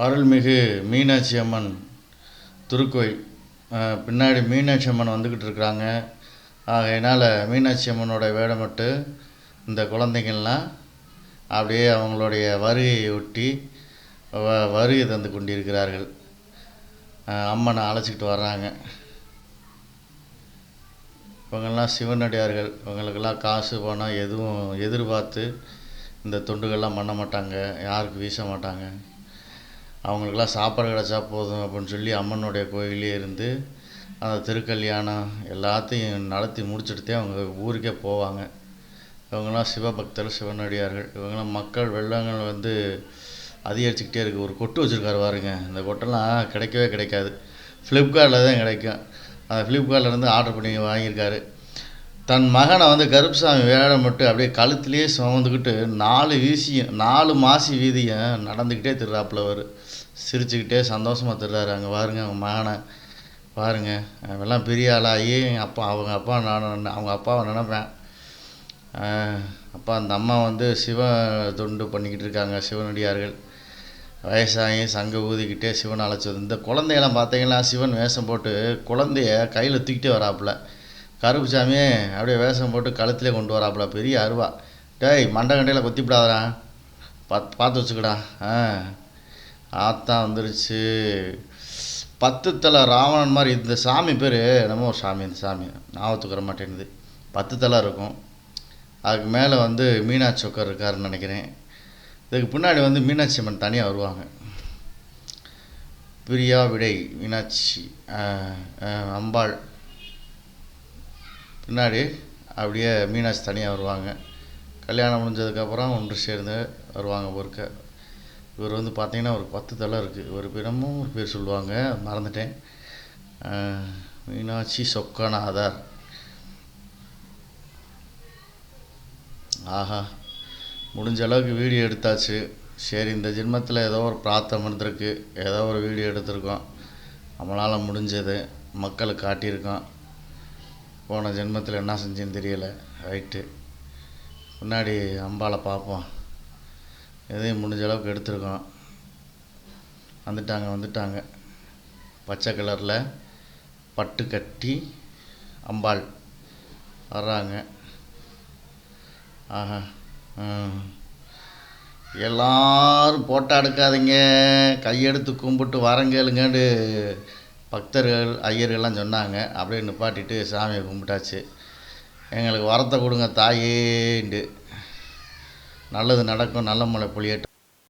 அருள்மிகு மீனாட்சி அம்மன் திருக்கோயில். பின்னாடி மீனாட்சி அம்மன் வந்துக்கிட்டு இருக்கிறாங்க. ஆகையினால் மீனாட்சி அம்மனோட வேடமிட்டு இந்த குழந்தைங்கள்லாம் அப்படியே அவங்களுடைய வருகையை ஒட்டி வ வருகை தந்து கொண்டிருக்கிறார்கள். அம்மனை அழைச்சிக்கிட்டு வர்றாங்க. இவங்கெல்லாம் சிவனடியார்கள். இவங்களுக்கெல்லாம் காசு பணம் எதுவும் எதிர்பார்த்து இந்த தொண்டுகள்லாம் பண்ண மாட்டாங்க. யாருக்கு வீச மாட்டாங்க. அவங்களுக்கெல்லாம் சாப்பாடு கிடச்சா போதும் அப்படின்னு சொல்லி அம்மனுடைய கோயிலே இருந்து அந்த திருக்கல்யாணம் எல்லாத்தையும் நடத்தி முடிச்சுட்டுதே அவங்க ஊருக்கே போவாங்க. இவங்கெல்லாம் சிவபக்தர் சிவனடியார்கள். இவங்கெல்லாம் மக்கள் வெள்ளங்கள் வந்து அதிகரிச்சுக்கிட்டே இருக்குது ஒரு கொட்டு வச்சுருக்காரு பாருங்க. இந்த கொட்டெல்லாம் கிடைக்கவே கிடைக்காது. ஃப்ளிப்கார்ட்டில் தான் கிடைக்கும். அந்த ஃப்ளிப்கார்ட்லேருந்து ஆர்டர் பண்ணி வாங்கியிருக்காரு. தன் மகனை வந்து கருப்புசாமி வேடம் மட்டும் அப்படியே கழுத்துலேயே சுமந்துக்கிட்டு நாலு வீசியும் நாலு மாசி வீதியும் நடந்துக்கிட்டே திருறாப்புல அவர். சிரிச்சுக்கிட்டே சந்தோஷமாக திருறாரு அங்கே பாருங்க அவங்க மகனை. பாருங்க அவெல்லாம் பெரிய ஆளாகி எங்கள் அப்பா அவங்க அப்பா நான் அவங்க அப்பாவை நினப்பேன். அப்பா அந்த அம்மா வந்து சிவ தொண்டு பண்ணிக்கிட்டு இருக்காங்க சிவனடியார்கள். வயசாகி சங்க ஊதிக்கிட்டே சிவன் அழைச்சது இந்த குழந்தையெல்லாம் பார்த்தீங்கன்னா சிவன் வேஷம் போட்டு குழந்தைய கையில் தூக்கிட்டே வராப்புல. கருப்புசாமி அப்படியே வேஷம் போட்டு கழுத்திலே கொண்டு வராப்புல பெரிய அருவா. டேய் மண்டை கண்டையில் கொத்திவிடாதடா பத் பார்த்து வச்சுக்கடா. ஆ. ஆத்தான் வந்துருச்சு. பத்து தலை ராவணன் மாதிரி இந்த சாமி பேர் என்னமோ ஒரு சாமி இந்த சாமி. ஞாபகத்துக்கு வர மாட்டேங்குது. பத்து தலை இருக்கும். அதுக்கு மேலே வந்து மீனாட்சி உட்கார் இருக்காருன்னு நினைக்கிறேன். இதுக்கு பின்னாடி வந்து மீனாட்சி அம்மன் தனியாக வருவாங்க. பிரியா விடை மீனாட்சி. அம்பாள். பின்னாடி அப்படியே மீனாட்சி தனியாக வருவாங்க. கல்யாணம் முடிஞ்சதுக்கப்புறம் ஒன்று சேர்ந்து வருவாங்க பொறுக்க. இவர் வந்து பார்த்தீங்கன்னா ஒரு பத்து தலை இருக்குது இவர் பேரமும் ஒரு பேர் சொல்லுவாங்க. மறந்துட்டேன். மீனாட்சி மீனாட்சி சொக்கநாதர். ஆஹா முடிஞ்ச அளவுக்கு வீடியோ எடுத்தாச்சு. சரி இந்த ஜென்மத்தில் ஏதோ ஒரு பிரார்த்தம் இருந்திருக்கு. ஏதோ ஒரு வீடியோ எடுத்திருக்கோம். நம்மளால் முடிஞ்சது. மக்களுக்கு காட்டியிருக்கோம். போன ஜென்மத்தில் என்ன செஞ்சேன்னு தெரியலை. ரைட்டு முன்னாடி அம்பாளை பார்ப்போம். எதையும் முடிஞ்ச அளவுக்கு எடுத்திருக்கோம். வந்துட்டாங்க வந்துட்டாங்க. பச்சை கலரில் பட்டு கட்டி அம்பாள் வர்றாங்க. ஆஹா எல்லாரும் போட்டோ எடுக்காதீங்க. கையெடுத்து கும்பிட்டு வரங்கேளுங்கன்னு பக்தர்கள் ஐயர்கள்லாம் சொன்னாங்க. அப்படியே நிப்பாட்டிட்டு சாமியை கும்பிட்டாச்சு. எங்களுக்கு வரத்தை கொடுங்க தாயேண்டு. நல்லது நடக்கும் நல்ல மழை பொழியட்டும்